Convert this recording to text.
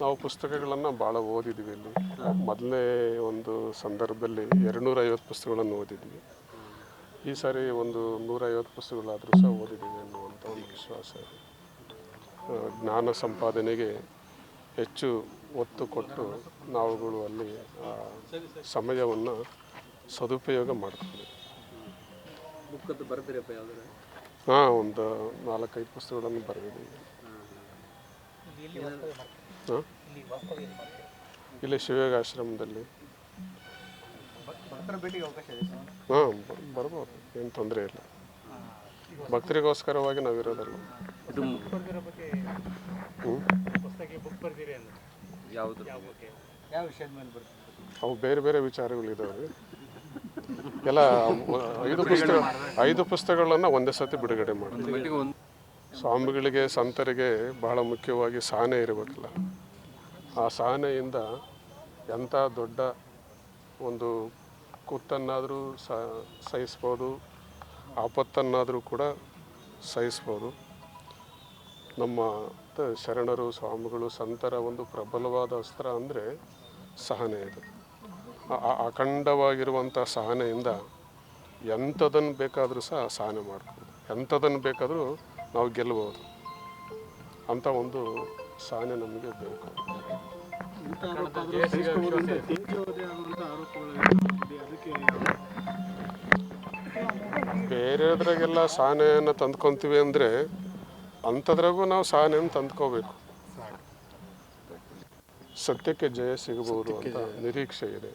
ನಾವು ಪುಸ್ತಕಗಳನ್ನು ಭಾಳ ಓದಿದ್ವಿ ಇಲ್ಲಿ. ಮೊದಲನೇ ಒಂದು ಸಂದರ್ಭದಲ್ಲಿ ಎರಡುನೂರೈವತ್ತು ಪುಸ್ತಕಗಳನ್ನು ಓದಿದ್ವಿ. ಈ ಸಾರಿ ಒಂದು ನೂರೈವತ್ತು ಪುಸ್ತಕಗಳಾದರೂ ಸಹ ಓದಿದ್ದೀವಿ ಅನ್ನುವಂಥ ಒಂದು ವಿಶ್ವಾಸ. ಜ್ಞಾನ ಸಂಪಾದನೆಗೆ ಹೆಚ್ಚು ಒತ್ತು ಕೊಟ್ಟು ನಾವುಗಳು ಅಲ್ಲಿ ಸಮಯವನ್ನು ಸದುಪಯೋಗ ಮಾಡ್ತೀವಿ. ಹಾಂ ಒಂದು ನಾಲ್ಕೈದು ಪುಸ್ತಕಗಳನ್ನು ಬರೆದಿದ್ದೀವಿ. ಇಲ್ಲಿ ಶಿವಯೋಗ ಆಶ್ರಮದಲ್ಲಿ ಹಾಂ? ಬರ್ಬೋದು ಏನು ತೊಂದರೆ ಇಲ್ಲ. ಭಕ್ತರಿಗೋಸ್ಕರವಾಗಿ ನಾವಿರೋದಲ್ಲ ಇದು ಹ್ಞೂ ಯಾವುದು? ಯಾವ ವಿಷಯದ ಮೇಲೆ ಬರ್ತೀವಿ ಅವು ಬೇರೆ ಬೇರೆ ವಿಚಾರಗಳಿದ್ದಾವೆ ಎಲ್ಲ ಐದು ಪುಸ್ತಕ ಐದು ಪುಸ್ತಕಗಳನ್ನು ಒಂದೇ ಸತಿ ಬಿಡುಗಡೆ ಮಾಡ್ತೀವಿ ಸ್ವಾಮಿಗಳಿಗೆ, ಸಂತರಿಗೆ ಬಹಳ ಮುಖ್ಯವಾಗಿ ಸಹನೆ ಇರಬೇಕಲ್ಲ. ಆ ಸಹನೆಯಿಂದ ಎಂಥ ದೊಡ್ಡ ಒಂದು ಕುತ್ತನ್ನಾದರೂ ಸಹಿಸ್ಬೋದು, ಆಪತ್ತನ್ನಾದರೂ ಕೂಡ ಸಹಿಸ್ಬೋದು. ನಮ್ಮ ಶರಣರು, ಸ್ವಾಮಿಗಳು ಸಂತರ ಒಂದು ಪ್ರಬಲವಾದ ಅಸ್ತ್ರ ಅಂದರೆ ಸಹನೆ ಇದು. ಅಖಂಡವಾಗಿರುವಂಥ ಸಹನೆಯಿಂದ ಎಂಥದನ್ನು ಬೇಕಾದರೂ ಸಹ ಸಹನೆ ಮಾಡ್ಬೋದು. ಎಂಥದನ್ನು ಬೇಕಾದರೂ ನಾವು ಗೆಲ್ಲಬಹುದು. ಅಂತ ಒಂದು ಸಹನೆ ನಮಗೆ ಬೇಕು. ಬೇರೆದ್ರಾಗೆಲ್ಲ ಸಹನೆಯನ್ನು ತಂದ್ಕೊತೀವಿ ಅಂದರೆ ಅಂಥದ್ರಾಗೂ ನಾವು ಸಹನೆಯನ್ನು ತಂದ್ಕೋಬೇಕು. ಸತ್ಯಕ್ಕೆ ಜಯ ಸಿಗಬಹುದು ಅಂತ ನಿರೀಕ್ಷೆ ಇದೆ.